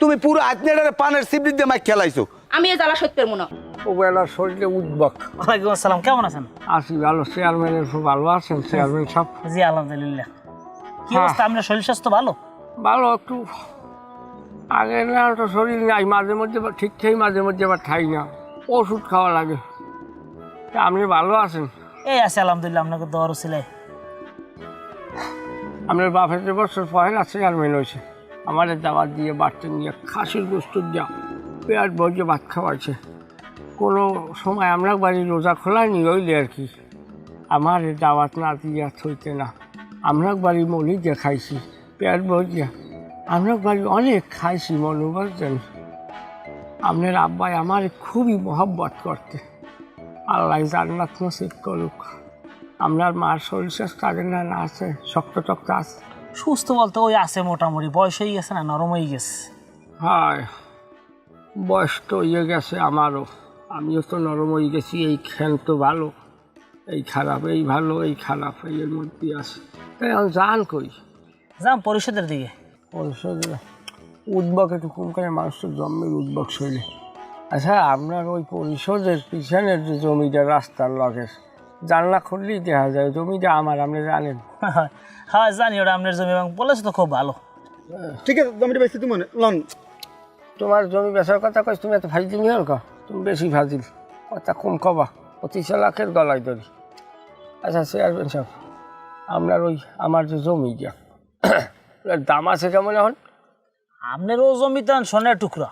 তুমি পুরো আত্মীয়টারে পানের সিবড়ি দিয়ে মাইক খেলাইছো। আমি এই জ্বালা সত্যের মনে ও বেলার শরীরে উদ্বক ওয়ালাইকুম আসসালাম কেমন আছেন? আসি ভালো চেয়ারম্যানের খুব ভালো আছেন চেয়ারম্যান সব। জি আলহামদুলিল্লাহ। কি হ্যাঁ। অবস্থা আপনার শরীর স্বাস্থ্য ভালো? ভালো একটু আগে না তো শরীর নাই মাঝে মধ্যে ঠিক ঠিক মাঝে মধ্যে আবার ঠাই না। ওষুধ খাওয়া লাগে। তা আপনি ভালো আছেন? এই আছে আলহামদুলিল্লাহ আপনাকে দোয়ার ছিল আপনার বাপের যে বছর পয়লা চেয়ারম্যান হয়েছে। আমাদের দাবার দিয়ে বাড়তে নিয়ে খাসির গোস্ত দিয়া পেঁয়াজ বজে ভাত খাওয়াইছে। কোনো সময় আমরা বাড়ি রোজা খোলায়নি ওইলে আর কি। আমার দাওয়াত না দিয়া থইতে না। আমরা বাড়ি মলি দিয়ে খাইছি পেঁয়াজ বজিয়া আমরা বাড়ি অনেক খাইছি, মনে বলছেন আপনার আব্বাই আমার খুবই মহব্বত করতে। আল্লাহ জান্নাত নসিব করুক। আপনার মার শরীর স্বাস্থ্য না না আছে, শক্ত টক্ত আছে। সুস্থ বলতে ওই আছে মোটামুটি বয়স হয়ে গেছে না নরম হয়ে গেছে। হায় বয়স তো ইয়ে গেছে আমারও। আমিও তো নরম হয়ে গেছি এই খেল তো ভালো এই খারাপ এই ভালো এই খারাপ এই এর মধ্যে আছে। তাই আমি জান কই? যাম পরিষদের দিকে। পরিষদের উদ্বক একটু কম করে মানুষ তো জন্মের উদ্বক শৈলী। আচ্ছা আপনার ওই পরিষদের পিছনের যে জমিটা রাস্তার লগের জানলা খুললেই দেখা যায় জমিটা আমার আপনি জানেন? হ্যাঁ জানি ওটা আপনার জমি এবং বলেছে তো খুব ভালো। ঠিক আছে জমিটা বেশি তুমি লন। তোমার জমি বেচার কথা কইস তুমি এত ফাজিল নিও কা তুমি বেশি ফাজিল কথা কম কবা পঁচিশ লাখের গলায় ধরি। আচ্ছা চেয়ারম্যান সাহেব আপনার ওই আমার যে জমি গিয়া দাম আছে কেমন এখন? আপনার ও জমি তো সোনার টুকরা।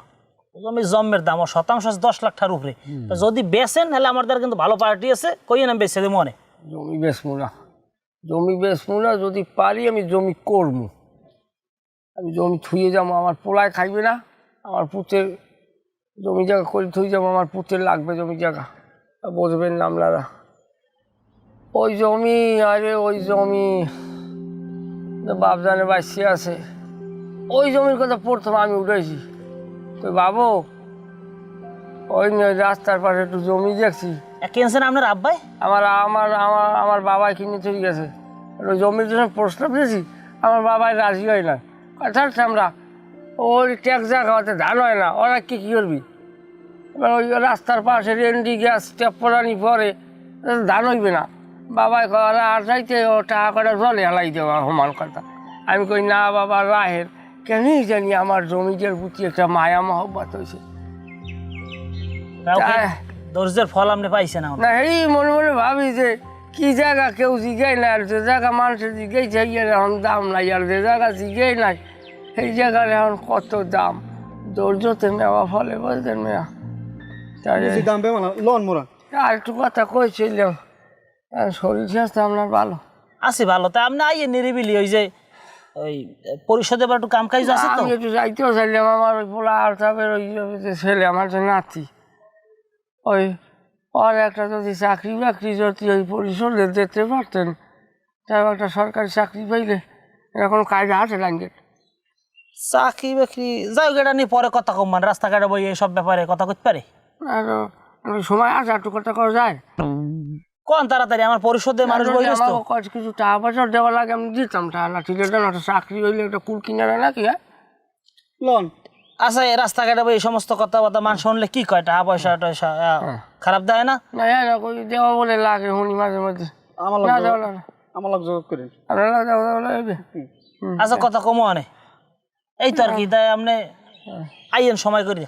জমি জন্মের দাম শতাংশ আছে দশ লাখ টাকার উপরে। যদি বেচেন তাহলে আমার দ্বারা কিন্তু ভালো পার্টি আছে কই না বেচে দেবো মনে। জমি বেচবো না। জমি বেচবো না, যদি পারি আমি জমি করব। আমি জমি থুয়ে যাব, আমার পোলায় খাইবে না, আমার পুতের জমি জায়গা করে থুয়ে যাব, আমার পুতের লাগবে জমি জায়গা। বুঝবেন না আপনারা। ওই জমি, আরে ওই জমি বাপজানে বাসি আছে। ওই জমির কথা প্রথম আমি উঠেছি। তো বাবু, ওই রাস্তার পাশে একটু জমি দেখছি। কেনছেন আপনার আব্বাই? আমার আমার আমার আমার বাবাই কিনে চলে গেছে। জমির জন্য প্রস্তাব দিয়েছি আমার বাবাই রাজি হয় না। অর্থাৎ আমরা ওই ট্যাক্স জায়গাতে ধান হয় না। ওরা কি কী করবি? এবার ওই রাস্তার পাশে রেন্ডি গ্যাস ট্যাপ পড়ানি পরে ধান হইবে না। বাবাই করা আর যাইতে ও টাকা করে জলে হেলাই দেওয়া সমান কথা। আমি কই না বাবা রাহের। কেনই জানি আমার জমিটার প্রতি একটা মায়া মহব্বত হয়েছে ধৈর্যের ফল আপনি পাইছেন এখন। না এই মনে মনে ভাবি যে কি জায়গা কেউ জিগাই না আর যে জায়গা মানুষের জিগাইছে ইয়ার এখন দাম নাই আর যে জায়গা জিগাই নাই সেই জায়গার এখন কত দাম? ধৈর্যতে নেওয়া ফলে বলতেন মেয়া তাই দাম পেয়ে লন মোরা। আর একটু কথা কইছিলাম আর শরীর স্বাস্থ্য আপনার ভালো? আছি ভালো তা আপনি আইয়ে নিরিবিলি ওই যে ওই পরিষদে একটু কাম কাজ আছে তো? আমি একটু যাইতেও চাইলাম আমার ওই পোলা আর তারপরে ওই যে ছেলে আমার যে নাতি। ওই আর একটা যদি চাকরি বাকরি যদি ওই পরিষদে দিতে পারতেন তাই একটা সরকারি চাকরি পাইলে এরকম কাজ আছে লাইনগেট চাকরি বাকরি যাই গেটা নিয়ে পরে কথা কম মানে রাস্তাঘাটে বই এইসব ব্যাপারে কথা করতে পারে? আর সময় আছে একটু কথা করা যায়। কোন তাড়াতাড়ি আমার পরিষদে মানুষ বই। কিছু টাকা পয়সা দেওয়া লাগে আমি দিতাম টাকা ঠিক আছে না একটা চাকরি হইলে একটা কুল কিনে নেয় নাকি হ্যাঁ? লন। আচ্ছা এই রাস্তাঘাটে বই এই সমস্ত কথাবার্তা মান শুনলে কি কয়? টাকা পয়সা টয়সা আহ, খারাপ দেয় না? না হ্যাঁ না কই দেওয়া বলে লাগে শুনি মাঝে মাঝে। আমার না দেওয়া না। আমার লোক যোগাযোগ করেন আপনারা দেওয়া দেওয়া লাগবে আচ্ছা কথা কমো আনে। এই তো আর কি তাই আপনি আইয়েন সময় করি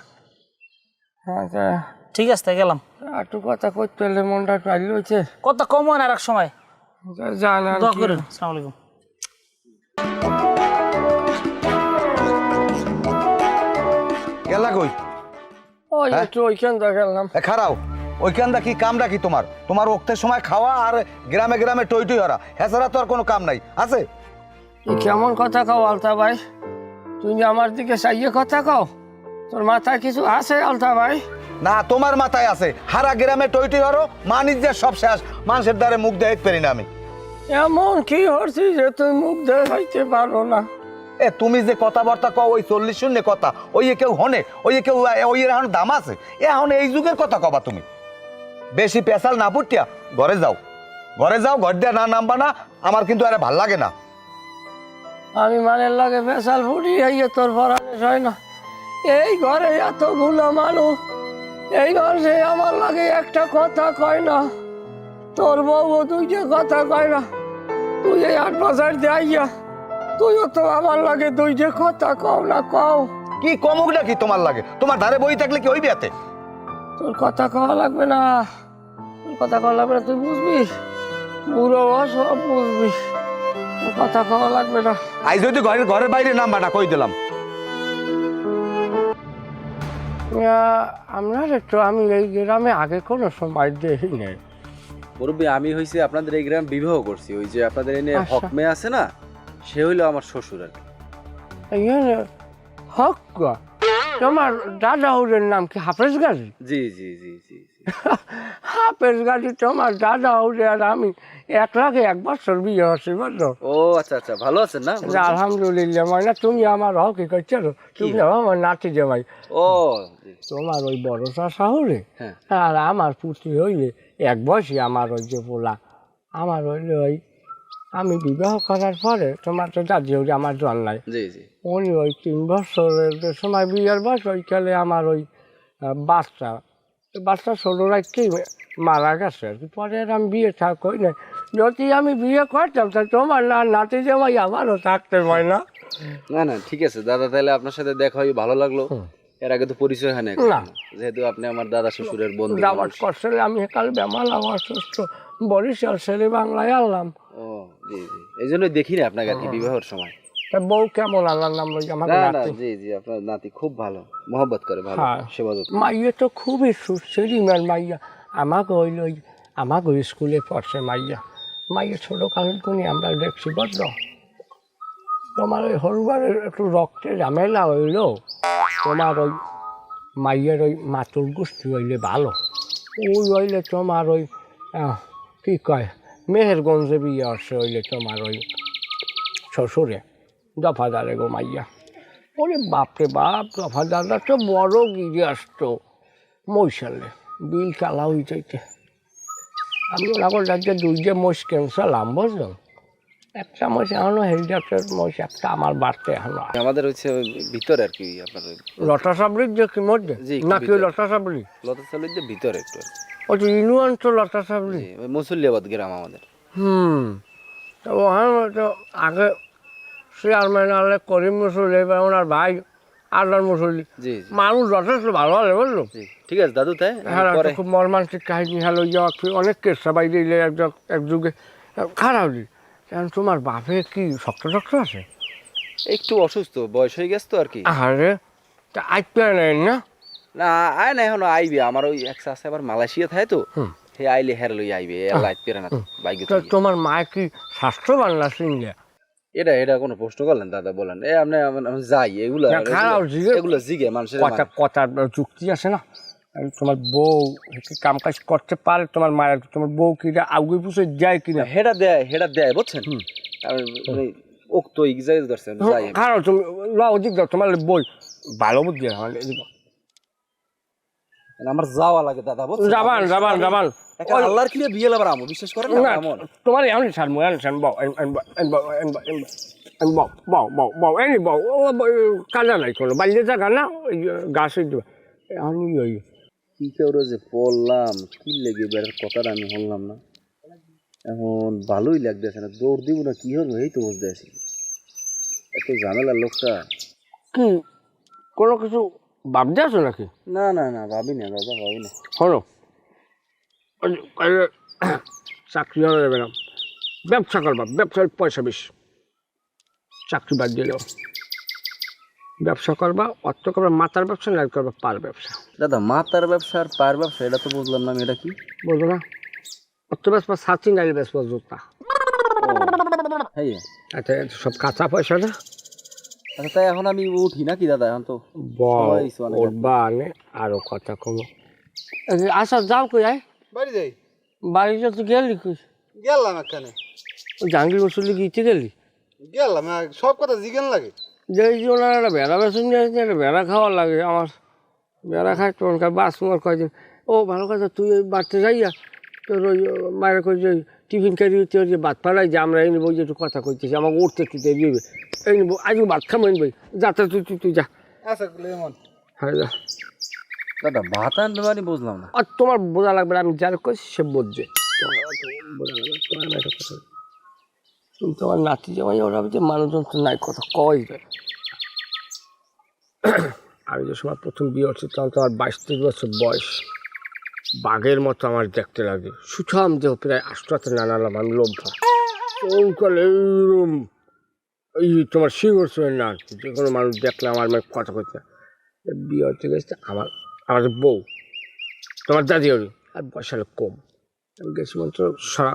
আচ্ছা ঠিক আছে তাই গেলাম। একটু কথা করতে হলে মনটা একটু আইলে হয়েছে কথা কমো আনে আর এক সময়। জান দোয়া করেন আসসালামু আলাইকুম। গেলা কই? ওই হ্যাঁ? একটু ওইখান এ খারাও কি কামটা কি তোমার? তোমার ওক্তের সময় খাওয়া আর গ্রামে গ্রামে টই টই হরা। এছাড়া তো আর কোনো কাম নাই। আছে? তুই কেমন কথা কও আলতা ভাই? যে আমার দিকে চাইয়ে কথা কও? তোর মাথায় কিছু আছে আলতা ভাই? না তোমার মাথায় আছে। হারা গ্রামে টই টই হরো মানিজ্যের সব শেষ। মানুষের দ্বারে মুখ দেখতে পারি না আমি। এমন কি হচ্ছি যে তুই মুখ দেখাইতে পারো না? এ, তুমি যে কথাবার্তা কও, ওই চল্লিশ শূন্য কথা, ওই কেউ হনে, ওই কেউ, ওই এখন দাম আছে। এ এখন এই যুগের কথা কবা তুমি। বেশি পেশাল না পুটিয়া, ঘরে যাও। ঘরে যাও, ঘর দিয়ে না নামবা না, আমার কিন্তু আরে ভালো লাগে না। আমি মানের লাগে ফেসাল ফুটি আইয়ে তোর পরানে হয় না। এই ঘরে এতগুলো মানুষ, এই ঘরে আমার লাগে একটা কথা কয় না। তোর বউ তুই যে কথা কয় না। তুই এই আট বছর যাইয়া তুইও তো আমার লাগে তুই যে কথা কও না কও। কি কমুকটা কি তোমার লাগে? তোমার ধারে বই থাকলে কি হইবে এতে? তোর কথা কওয়া লাগবে না। তোর কথা কওয়া লাগবে না তুই বুঝবি? বুড়ো সব বুঝবি। তোর কথা কওয়া লাগবে না। আই যদি ঘরের ঘরের বাইরে নাম্বারটা কই দিলাম? আমরা একটু আমি এই গ্রামে আগে কোনো সময় দেখি নাই। মুরব্বী আমি হইছি আপনাদের এই গ্রাম বিবাহ করছি। ওই যে আপনাদের এনে আচ্ছা। হক মেয়ে আছে না? সে হইল আমার শ্বশুর আর কি। হক তোমার দাদা হৌরের নাম কি হাফেজ গাজী? জি জি জি জি জি। হাফেজ গাজী তোমার দাদা হৌরে আর আমি এক লাখে এক বছর বিয়ে হচ্ছে বুঝলো? ও আচ্ছা আচ্ছা ভালো আছেন না? যে আলহামদুলিল্লাহ ময়না তুমি আমার হক কি? করছ তুমি আমার নাতি জামাই ও জি। তোমার ওই বড় চাষা হলে হ্যাঁ। আর আমার পুত্রী হইলে এক বয়সী আমার ওই যে পোলা। আমার হইলে ওই আমি বিবাহ করার পরে তোমার তো দাদি হইলে আমার জন্মায় জি জি। উনি ওই তিন বছরের সময় বিয়ের বয়স ওইকালে আমার ওই বাচ্চা। বাচ্চা ষোলো রাখতেই মারা গেছে। আর কি পরে আর আমি বিয়ে থাক কই না যদি আমি বিয়ে করতাম তা তোমার না নাতি জামাই আমারও থাকতে হয় না। না না ঠিক আছে। দাদা তাহলে আপনার সাথে দেখা হয়ে ভালো লাগল। এর আগে তো পরিচয় হয় না। যেহেতু আপনি আমার দাদা শ্বশুরের বন্ধু মানুষ। করছে আমি কাল বেমাল আমার সুস্থ বরিশাল ছেলে বাংলায় আনলাম। ও জি জি। এই জন্য দেখি না আপনাকে আর কি বিবাহের সময়। তা বউ কেমন আল্লাহর নাম লই আমার না না নাতি? জি জি আপনার নাতি খুব ভালো। মহব্বত করে ভালো হ্যাঁ। সেবা যত্ন। মাইয়া তো খুবই সুশ্রীমান মাইয়া। আমাকে ওই ওই আমাকে ওই স্কুলে পড়ছে মাইয়া। মাইয়া ছোটো কালের কোনি আমরা দেখছি বড্ড। তোমার ওই হরবারের একটু রক্তের ঝামেলা হইল। তোমার ওই মাইয়ের ওই মাতুল গোষ্ঠী হইলে ভালো। ওই হইলে তোমার ওই আহ, কি কয়? মেহেরগঞ্জে বিয়ে আসছে হইলে তোমার ওই শ্বশুরে দফাদারে গো মাইয়া। ওরে বাপরে বাপ দফাদাররা তো বড় গিরে আসতো মৈশালে বিল চালা হয়ে যাইতে আমি ওনাগর রাজ্যে দুইটা মোষ ক্যান্সালাম বুঝলো একটা মোষ এখনও হেলিকপ্টার মোষ একটা আমার বাড়তে এখনও আমাদের হচ্ছে ভিতরে আর কি আপনার লতা সাবরির যে কি মধ্যে নাকি। লতা সাবরি লতা চালের যে ভিতরে একটু। ওই যে লতা সাবরি জি, ওই মুসল্লিয়াবাদ গ্রাম আমাদের। হুম। তো ওখানে তো আগে চেয়ারম্যান আলে করিম মুসল্লি এবার ওনার ভাই আল্লাহর মুসল্লি। মানুষ যথেষ্ট ভালো হলে বুঝলো? জি ঠিক আছে দাদু তাই? হ্যাঁ খুব মর্মান্তিক কাহিনী হলো ইয়া কি- অনেক কেসা বাইরে দিলে একজন এক যুগে খারাপ দি কারণ তোমার বাপে কি শক্ত শক্ত আছে? একটু অসুস্থ বয়স হয়ে গেছে তো আর কি। আরে তা আজ পেয়ে নেন না? না আয় না এখন আইবে। আমার ওই এক আছে আবার মালয়েশিয়া থাকে তো হে আইলে হের লই আইবে লাইট পেরে না বাইকে তোমার মায় কি স্বাস্থ্যবান না সিংহে? এটা এটা কোনো প্রশ্ন করলেন দাদা বলেন। এ আপনি আমি- যাই এগুলো এগুলো জিগে। মানুষের কথা কথার যুক্তি আছে না? তোমার বউ কি কাম কাজ করতে পারে তোমার মায়ের? তোমার বউ কি আগুই পুষে যায় কিনা হেডা দেয় হেডা দেয় বুঝছেন? মানে উক্ত ইগজাইজ ধরছেন যাই। খারাপ তুমি ল অধিক দাও তোমার বই ভালো বুদ্ধি এদিকে। আমার যাওয়া লাগে দাদা যাবান যাবান যাবান। আল্লাহর কিনে বিয়ে লাবার আমো বিশ্বাস করেন না এমন তোমার এমন ছাড় মই ছাড় বউ বউ বউ এন বউ এনি বউ ও কাজা নাই কোনো বাল্যে জায়গা না দিবা আমি ওই কি কেউ যে পড়লাম কি লেগে বেড়ার কথাটা আমি শুনলাম না। এখন ভালোই লাগতেছে না দৌড় দিব না কি হবে এই তো বুঝতে আছি এত ঝামেলার লোকটা। কি? কোনো কিছু ভাবতে আছো নাকি? না না না ভাবি না দাদা ভাবি না। শোনো। চাকরি হয়ে যাবে না। ব্যবসা করবা ব্যবসার পয়সা বেশি। চাকরি বাদ দিলেও। ব্যবসা করবা অর্থ করবা মাথার ব্যবসা না করবা পার ব্যবসা। দাদা মাতার ব্যবসা আর পায়ের ব্যবসা এটা তো বুঝলাম না এটা কি? বলব না। অর্থ ব্যবসা সাথী নাইলে ব্যবসা জুতা আচ্ছা সব কাঁচা পয়সা না? আচ্ছা তাই এখন আমি উঠি নাকি দাদা? এখন তো। উঠবা আনে আরও কথা কমো। আচ্ছা যাও কই আয়। বাড়ি যাই? বাড়িতে তো গেলি কই? গেলাম একখানে। জাহাঙ্গীর বসুলি গিয়েতে গেলি? গেলাম আর সব কথা জিজ্ঞান লাগে। যে এই যে ওনার একটা বেড়া বেসন নিয়ে বেড়া খাওয়া লাগে। আমার বেড়া খাই তখনকার বাস তোমার কয়দিন ও ভালো কথা তুই ওই বাড়তে যাইয়া তোর ওই মায়ের কই যে টিফিন খাই দিবি তোর যে ভাত পালাই যে আমরা এই নেব যে একটু কথা কইতেছি আমাকে উঠতে দেরি হবে এই নেব আজকে ভাত খাব এই নেব যাতে তুই তুই তুই যা। আচ্ছা হ্যাঁ যা। দাদা ভাত আনতে পারি বুঝলাম না। আর তোমার বোঝা লাগবে আমি যার কইছি সে বুঝছে। তোমার অত বোঝা লাগবে না, তোমার আমি একটা কথা বলি। তুমি তোমার নাতি জামাই ওরা যে মানুষজন তো নাই কথা কয় যায় আমি যে সময় প্রথম বিয়ে হচ্ছে তখন তোমার বাইশ তেইশ বছর বয়স। বাঘের মতো আমার দেখতে লাগে। সুঠাম দেহ প্রায় আষ্টাতে নানালাম আমি লোভা চৌকাল এইরকম এই তোমার শিঙর চোখের না যে কোনো মানুষ দেখলে আমার মেয়ে কথা কইতে বিয়ে হচ্ছে গেছে আমার আমার বউ। তোমার দাদি ওরি আর বয়সালে কম। আমি গেছি মাত্র সারা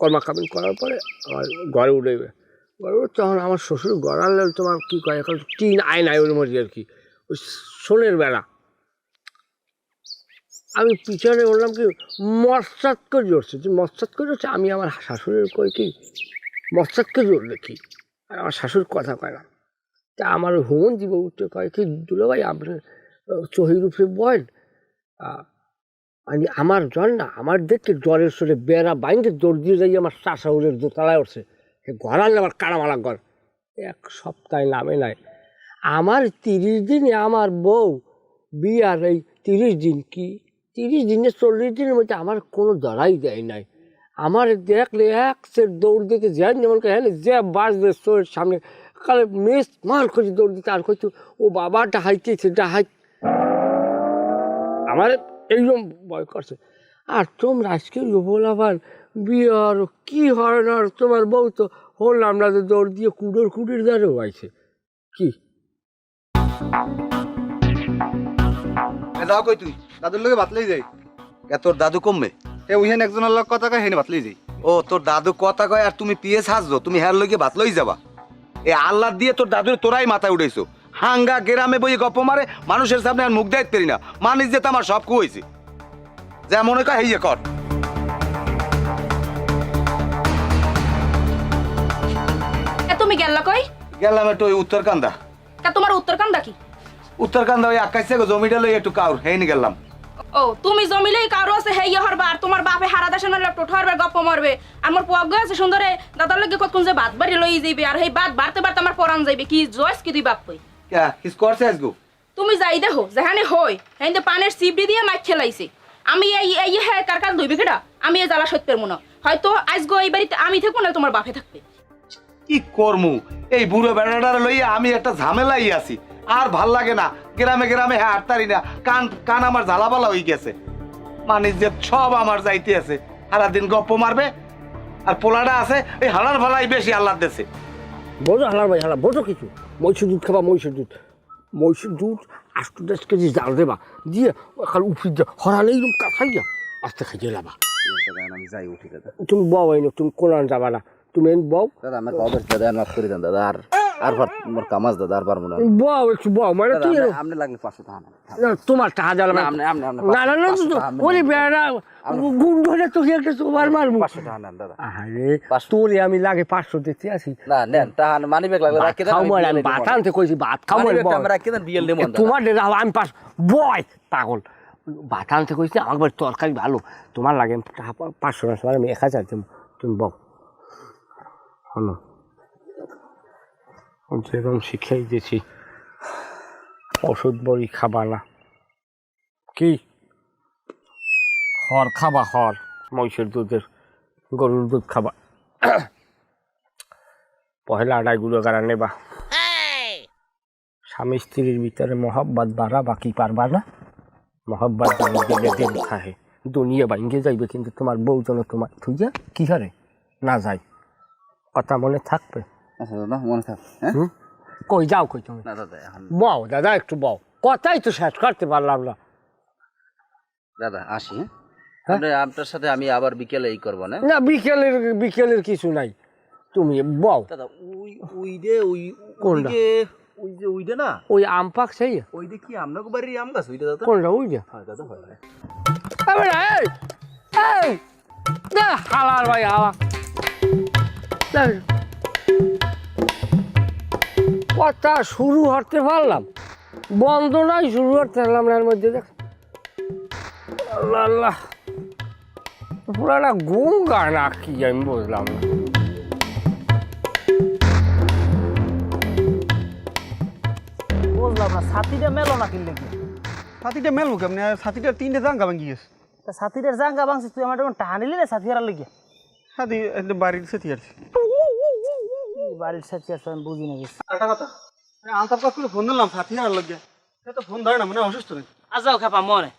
কর্মা কাবিন করার পরে আমার ঘরে উঠে ঘরে উঠে তখন আমার শ্বশুর গড়ালে, তোমার কী করে এখন? টিন আইন আয় ওর মধ্যে আর কি। ওই সোনের বেলা। আমি পিছনে বললাম কি মৎসাত করে জড়ছে। যে মৎসাত করে জড়ছে, আমি আমার শাশুড়ির কই কি মৎসাত করে জোর দেখি আর আমার শাশুড়ির কথা কয় না। তা আমার হুমন জীব উঠতে কয় কি, দুলো ভাই আপনার চহির উপরে বল আমি, আমার জ্বর না, আমার দেখতে জ্বরের সরে বেড়া বাইন্দে দৌড় দিয়ে যাই, আমার শাশুড়ের দোতলায় উঠছে। সে ঘর ঘরালে আমার কাড়ামালা ঘর। এক সপ্তাহে নামে নাই। আমার তিরিশ দিনে আমার বউ বিয়ার এই তিরিশ দিন কি তিরিশ দিনে চল্লিশ দিনের মধ্যে আমার কোনো দড়াই দেয় নাই। আমার দেখলে এক সে দৌড় দিতে যায় যেমন হ্যাঁ যে বাসবে তোর সামনে, কালে মেস মার করে দৌড় দিতে, আর কইতো ও বাবা ডাহাইতেছে ডাহাই আমার এইরকম ভয় করছে। আর তোমরা আজকে বলাবার বিয়ার কি আর তোমার বউ তো না যে দৌড় দিয়ে কুড়োর কুড়ির দ্বারে হয়েছে। কি? যাও কই তুই? দাদুর লোকে বাতলেই যাই। এ তোর দাদু কমবে? এ উইহেন একজনের লোক কথা কয় হেনে বাতলেই যাই। ও তোর দাদু কথা কয় আর তুমি পিএস হাসছো তুমি হ্যার লইকে ভাত লই যাবা। এ আল্লাহ দিয়ে তোর দাদুর তোরাই মাথায় উঠেছো হাঙ্গা গ্রামে বই গপ্প মারে মানুষের সামনে আর মুখ দেখতে পারি না। মানুষ যেতে আমার সব কুয়েছে যা মনে কর হেয়ে কর। এ তুমি গেল্লা কই? গেলাম একটু ওই উত্তরকান্দা। তা তোমার উত্তরকান্দা কি? উত্তরকান্দা ওই আকাশে জমিটা লই একটু কাউর হেই গেলাম। ও তুমি জমিলেই কারও আছে হেইয়া হরবা আর তোমার বাপে হারা দেশে নলে টোটো হরবে গপ্প মারবে। আর মোর পোয়াগ আছে সুন্দরে দাদার লগে কতক্ষণ যে ভাত বাড়ি লই যাইবে আর সেই ভাত বাড়তে বাড়তে আমার পরান যাইবে কি জয়স কি তুই বাপ কই কে কিস করছে আজগু? তুমি যাই দেখো যেখানে হই হেন্দে পানের সিবড়ি দিয়ে মাছ খেলাইছে। আমি এই এই হ্যাঁ কার কার ধুইবে কেডা? আমি এই জ্বালা সত্যের মনে হয়তো আজগো এই বাড়িতে আমি থাকব না তোমার বাপে থাকবে। কি করমু? এই বুড়ো বেড়াটার লইয়া আমি একটা ঝামেলাই আছি। আর ভালো লাগে না। গ্রামে গ্রামে হ্যাঁ আটতারি না। কান কান আমার ঝালাপালা হয়ে গেছে। মানে যে সব আমার যাইতে আছে। সারাদিন গপ্প মারবে। আর পোলাটা আছে এই হালার ভালাই বেশি আল্লাহ দেশে বোঝো হালার ভাই হালা বোঝো কিছু। মহিষের দুধ খাবা মহিষের দুধ। মহিষের দুধ আষ্ট দশ কেজি জাল দেবা। দিয়ে খালি উফি দিয়ে হরালে এইরকম কাছাইয়া আস্তে খাইয়ে লাবা। দাদা আমি যাই উঠি দাদা তুমি বউ আইনো তুমি কোরআন যাবা না। তুমি এন বউ। দাদা আমার কবে দাদা মাফ করে দেন দাদা। আর আর মোর কামাজ দাদা আর পারব না। বউ একটু বউ মানে তুই আপনি- পাঁচশো টাকা না, তোমার টাকা আপনি- আপনি- আপনি না না ওরে বেড়া গুণ ধরে তো একটা তোমার মারবো। পাঁচশো টাকা নেন দাদা। আরে। তোরে আমি লাগে পাঁচশো দিতে আসি না নেন টাকা মানি ব্যাগ লাগবে ভাত রাখি দেন খাও আমি ভাত আনতে কইছি ভাত খাও আমি রাখি দেন বিয়েল দেবো তোমার আমি পাস বয় পাগল। ভাত আনতে কইছি আমার তরকারি ভালো। তোমার লাগে টাকা পাঁচশো না আমি এক হাজার দেবো। তুমি বল। হলো। যেরকম শিখাই দিয়েছি। ওষুধ বড়ি খাবা না। কি? হর খাবা হর। মহিষের দুধের গরুর দুধ খাবা। পহেলা আড়াই গুলো গাড়া নেবা স্বামী স্ত্রীর ভিতরে মহব্বত বাড়া বাকি পারবা না? মহব্বত খাহে দুনিয়া ভাঙ্গে যাইবে কিন্তু তোমার বউ যেন তোমার থুইয়া কি হারে না যাই কথা মনে থাকবে? আচ্ছা দাদা মনে থাক হ্যাঁ? কই যাও কই তুমি? না দাদা এখন বও দাদা একটু বও। কথাই তো শেষ করতে পারলাম না। দাদা আসি হ্যাঁ? হ্যাঁ? আপনি- আপনার সাথে আমি আবার বিকেলে এই করব না? না বিকেলের বিকেলের কিছু নাই। তুমি বও। দাদা ওই ওই যে ওই কোনটা? ওই যে ওই যে ওইটা না? ওই আম পাক সেই? ওই যে কি আপনাকে বাড়ির আম গাছ ওইটা দাদা? কোনটা ওই যে হয় দাদা হয় এই এই না হালার ভাই হালা দেখ, কথা শুরু হতে পারলাম। বন্ধ নাই শুরু হতে পারলাম না এর মধ্যে দেখ। আল্লাহ আল্লাহ। পুরো একটা গুম গান কি আমি বুঝলাম না। বুঝলাম না ছাতিটা মেলো না কিনলে কি ছাতিটা মেলবো কেমনি? ছাতিটা তিনটে জাঙ্গা ভাঙি গেছে। তা ছাতিটার জাঙ্গা ভাঙছিস তুই আমার না ছাতি হারার লেগে? ছাতি একদম বাড়ির সাথে আসছে বাড়ির ছাতি আছে আমি বুঝি না গেছি একটা কথা। আলতাপ কাজ ফোন দিলাম ছাতি হারার লাগে। সে তো ফোন ধরে না মানে অসুস্থ নাকি? আজ যাও খাপা মনে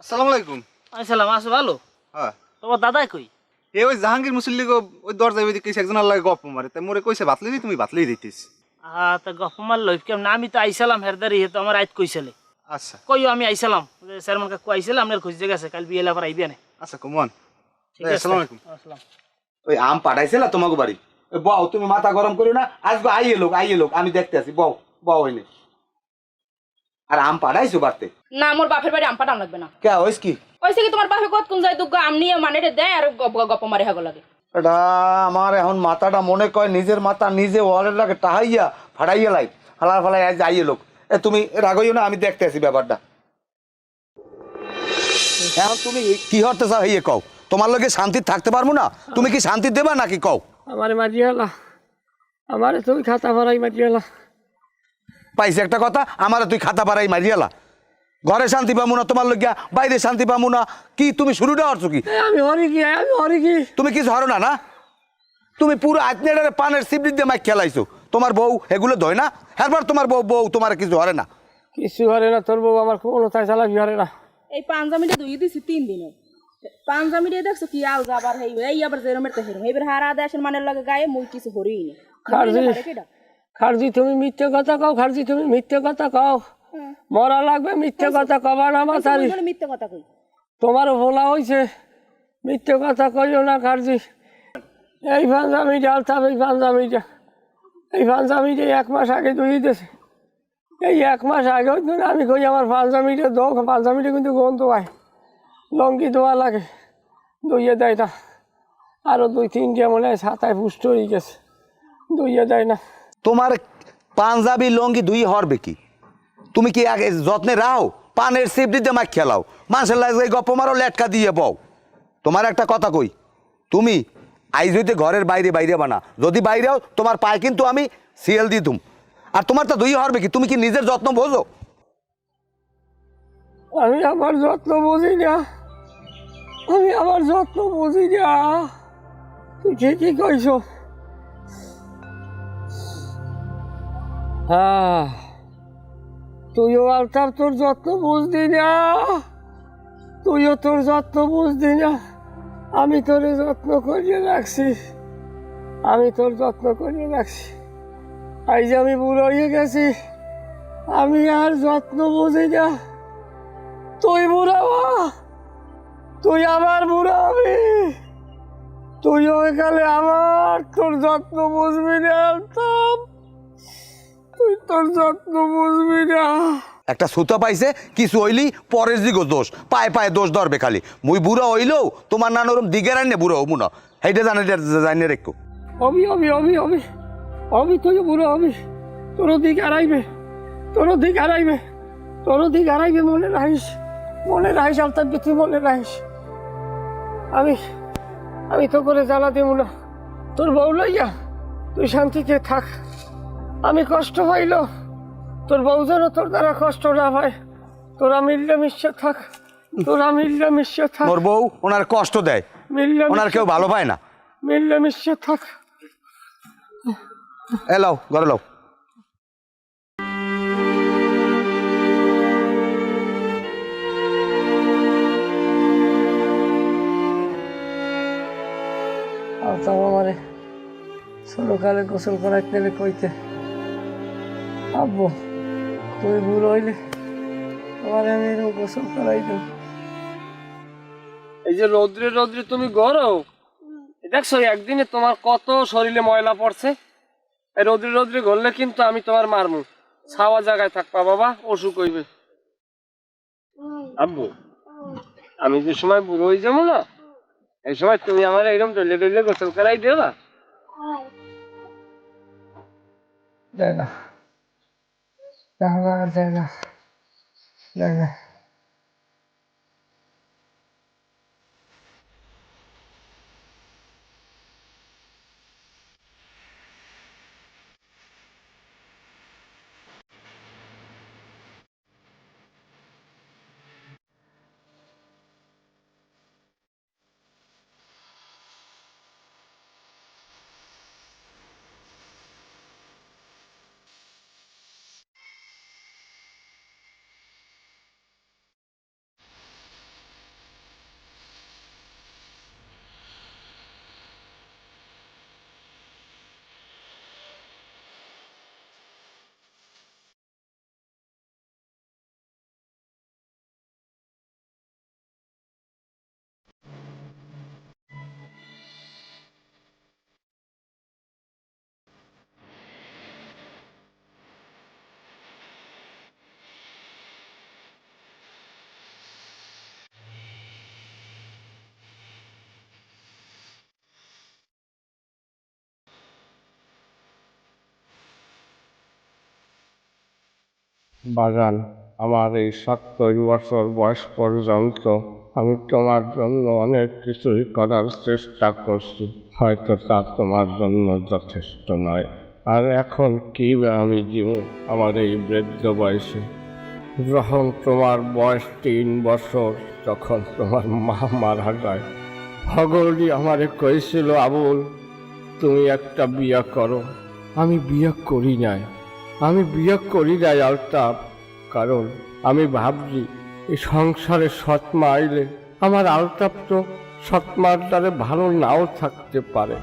আসসালামু আলাইকুম। আসসালাম আসো ভালো? হ্যাঁ। তোমার দাদাই কই? এ ওই জাহাঙ্গীর মুসল্লি ওই দরজা ওই দিকে একজন আল্লাহ গপ মারে। তাই মোরে কইছে বাতলি দি তুমি বাতলি দিতিস। হ্যাঁ তা গপ মারল কেমন? আমি তো আইসালাম হেরদারি হে তো আমার আইত কইছিলে। আচ্ছা। কইও আমি আইসালাম চেয়ারম্যান কাকু আইসালাম আপনার খুঁজতে গেছে কাল বিয়েলা আবার আইবে না। আচ্ছা কমন। ঠিক আছে আসসালামু আলাইকুম। আসসালাম। ওই আম পাঠাইছে না তোমাকে বাড়ি? বউ তুমি মাথা গরম করো না আজকে আইয়ে লোক আইয়ে লোক আমি দেখতে আসি বউ বউ হইনি আর আম পাঠাইছো বাড়তে? না আমার বাপের বাড়ি আম পাঠান লাগবে না। কে হইস কি? ওইসে কি তোমার বাপে কত কোন যায় দুগ্গা আম নিয়ে মানে রে দেয় আর গপ- গপ মারে হাগো লাগে? এটা আমার এখন মাথাটা মনে কয় নিজের মাথা নিজে ওয়ালের লাগে টাহাইয়া ফাড়াইয়া লাই। ফালা ফালাই আজ আইয়ে লোক। এ তুমি রাগইও না আমি দেখতে আসি ব্যাপারটা। এখন তুমি কি হতে চাও হইয়ে কও। তোমার লগে শান্তি থাকতে পারব না? তুমি কি শান্তি দেবা নাকি কও? আমারে মারিয়ে এলা আমারে তুমি খাতা ভরাই মারিয়ে এলা পাইছে একটা কথা আমার তুই খাতা পাড়াই মারিয়ালা ঘরে শান্তি পাবো না তোমার লगिया বাইরে শান্তি পাবো না। কি তুমি শুরুটা হচ্ছ কি? আমি হরি কি আমি হরি কি? তুমি কিছু হরো না না? তুমি পুরো আত্মীয়টারে পানের সিবড়ি দিয়ে মাইক খেলাইছো। তোমার বউ এগুলো ধয় না? হ্যারবার তোমার বউ বউ তোমার কিছু হরে না। কিছু হরে না তোর বউ আমার কোনো তাই চালাবি হরে না। এই পাঞ্জামিটা দুই দিছি তিন দিনে পাঞ্জামিটা দেখছ কি আল যাবার হেই এই আবার যেরমের তো হেরম। হারা দেশের মানের লাগে গায়ে মুই কিছু হরিই না। খারজি খারজি তুমি মিথ্যে কথা কও খারজি তুমি মিথ্যে কথা কও। মরা লাগবে মিথ্যে কথা কবা না মাথারি মিথ্যে কথা কই? তোমারও ভোলা হয়েছে মিথ্যে কথা কইও না খারজি। এই পাঞ্জামিটা আলতাম এই পাঞ্জামিটা এই পাঞ্জামিটা এক মাস আগে ধুয়ে দিয়েছে এই এক মাস আগে আমি কই আমার পাঞ্জামিটা দো পাঞ্জামিটা কিন্তু গন্ধ হয় লঙ্কি দোয়া লাগে ধুইয়ে দেয় না। আরও দুই তিনটে মনে হয় ছাতায় পুষ্ট হয়ে গেছে ধুইয়ে দেয় না। তোমার পাঞ্জাবি লঙ্গি দুই হরবে কি? তুমি কি আগে যত্নে রাও? পানের সিবড়ি দিতে মাইক খেলাও। মানুষের লাগে গপ্প মারো লেটকা দিয়ে বও। তোমার একটা কথা কই তুমি আইজ হইতে ঘরের বাইরে বাইরে বানা যদি বাইরে বাইরেও তোমার পায়ে কিন্তু আমি সিএল দিতুম আর তোমার তো দুই হরবে কি? তুমি কি নিজের যত্ন বোঝো? আমি আমার যত্ন বুঝি না। আমি আমার যত্ন বুঝি না। তুই ঠিকই কইছ। হ্যাঁ তুইও আলতার তোর যত্ন বুঝদি না। তুইও তোর যত্ন বুঝদি না। আমি তোর যত্ন করিয়ে রাখছি। আমি তোর যত্ন করিয়ে রাখছি। আই যে আমি বুড়ো হয়ে গেছি, আমি আর যত্ন বুঝি না। তুই বুড়া হওয়া। তুই আমার বুড়া হবি তুইও এখানে আমার তোর যত্ন বুঝবি না। তুই তোর যত্ন বুঝবি না। একটা সুতা পাইছে কিছু হইলি পরের দিকে দোষ পায়ে পায়ে দোষ ধরবে খালি। মুই বুড়ো হইলেও তোমার নান ওরম দিগের আনে বুড়ো হব না। সেইটা জানে জানিয়ে রেখো হবি হবি হবি হবি হবি তুই বুড়ো হবি। তোর দিক হারাইবে তোর দিক হারাইবে তোর দিক হারাইবে মনে রাখিস। মনে রাখিস আলতার তুই মনে রাখিস। আমি আমি তো করে জ্বালা দেব না। তোর বউ লইয়া তুই শান্তিতে থাক। আমি কষ্ট পাইল। তোর বউ যেন তোর দ্বারা কষ্ট না পায়। তোরা মিললে মিশে থাক। তোরা মিললে মিশে থাক। মোর বউ ওনার কষ্ট দেয়। মিললে ওনার কেউ ভালো পায় না। মিললে মিশে থাক। এ লাও ঘরে লাও। আলতাম আমারে ছোটকালে গোসল করাইতে কইতে। আব্বু তুই বুড়ো হইলে আমার আমি এরকম গোসল করাই দেব। এই যে রৌদ্রে রৌদ্রে তুমি গরো দেখছ একদিনে তোমার কত শরীরে ময়লা পড়ছে। এই রৌদ্রে রৌদ্রে গড়লে কিন্তু আমি তোমার মারমু। ছাওয়া জায়গায় থাকবা বাবা অসুখ হইবে। আব্বু আমি যে সময় বুড়ো হয়ে যাব না এই সময় তুমি আমার একদম টইলে টইলে গোসল করাই দিও না। দেয় না দেয় না দেয় না। বাগান। আমার এই সত্তর বছর বয়স পর্যন্ত আমি তোমার জন্য অনেক কিছুই করার চেষ্টা করছি। হয়তো তা তোমার জন্য যথেষ্ট নয়। আর এখন কি আমি জীবন আমার এই বৃদ্ধ বয়সে? যখন তোমার বয়স তিন বছর, তখন তোমার মা মারা যায়। ভগলই আমারে কইছিল, আবুল, তুমি একটা বিয়া করো। আমি বিয়ে করি নাই। আমি করি নাই আলতাপ কারণ আমি ভাবছি এই সংসারে সৎমা আইলে আমার আলতাপ তো সৎমার দ্বারে ভালো নাও থাকতে পারে।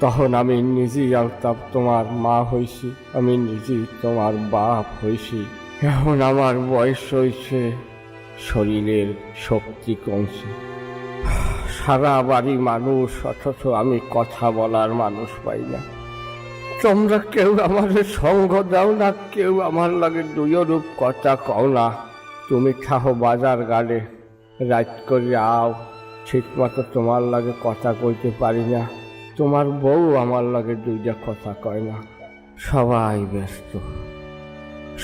তখন আমি নিজেই আলতাপ তোমার মা হইছি, আমি নিজেই তোমার বাপ হইছি। এখন আমার বয়স হয়েছে শরীরের শক্তি কমছে। সারা বাড়ি মানুষ, অথচ আমি কথা বলার মানুষ পাই না। তোমরা কেউ আমার সঙ্গ দাও না, কেউ আমার লাগে দুইও রূপ কথা কও না। তুমি খাও বাজার গাড়ে রাত করে আও ঠিক মতো তোমার লাগে কথা কইতে পারি না। তোমার বউ আমার লাগে দুইটা কথা কয় না। সবাই ব্যস্ত।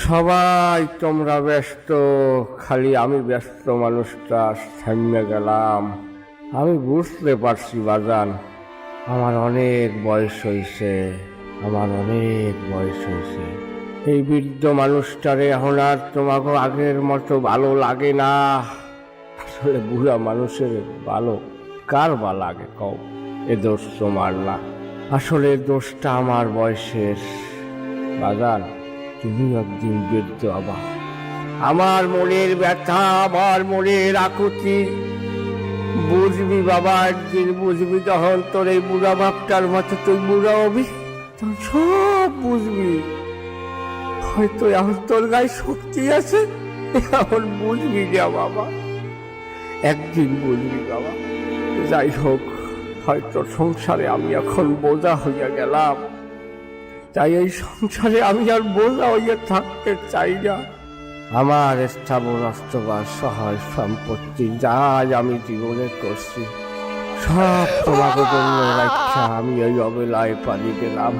সবাই তোমরা ব্যস্ত, খালি আমি ব্যস্ত মানুষটা থামিয়ে গেলাম। আমি বুঝতে পারছি বাজান, আমার অনেক বয়স হয়েছে আমার অনেক বয়স হয়েছে। এই বৃদ্ধ মানুষটারে এখন আর তোমাকে আগের মতো ভালো লাগে না। আসলে বুড়া মানুষের ভালো কার বা লাগে কও? এ দোষ তোমার না। আসলে দোষটা আমার বয়সের। বাজান তুমি একদিন বৃদ্ধ আবার আমার মনের ব্যথা, আমার মনের আকুতি। বুঝবি বাবা, একদিন বুঝবি তখন তোর এই বুড়া বাপটার মতো তুই বুড়া হবি। তখন সব বুঝবি। হয়তো এখন তোর গায়ে শক্তি আছে, এখন বুঝবি না বাবা। একদিন বুঝবি বাবা। যাই হোক, হয়তো সংসারে আমি এখন বোঝা হইয়া গেলাম। তাই এই সংসারে আমি আর বোঝা হইয়া থাকতে চাই না। আমার স্থাবর অস্তবার সহায় সম্পত্তি যাই আমি জীবনে করছি। সব জন্য রাখা আমি ওই অবেলায় পালিয়ে গেলাম।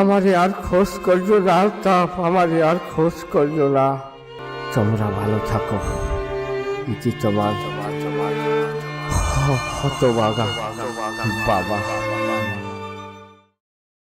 আমারে আর খোঁজ করছ না, তাপ, আমারে আর খোঁজ করছ না। তোমরা ভালো থাকো। ইতি তোমার হতবাগা বাবা।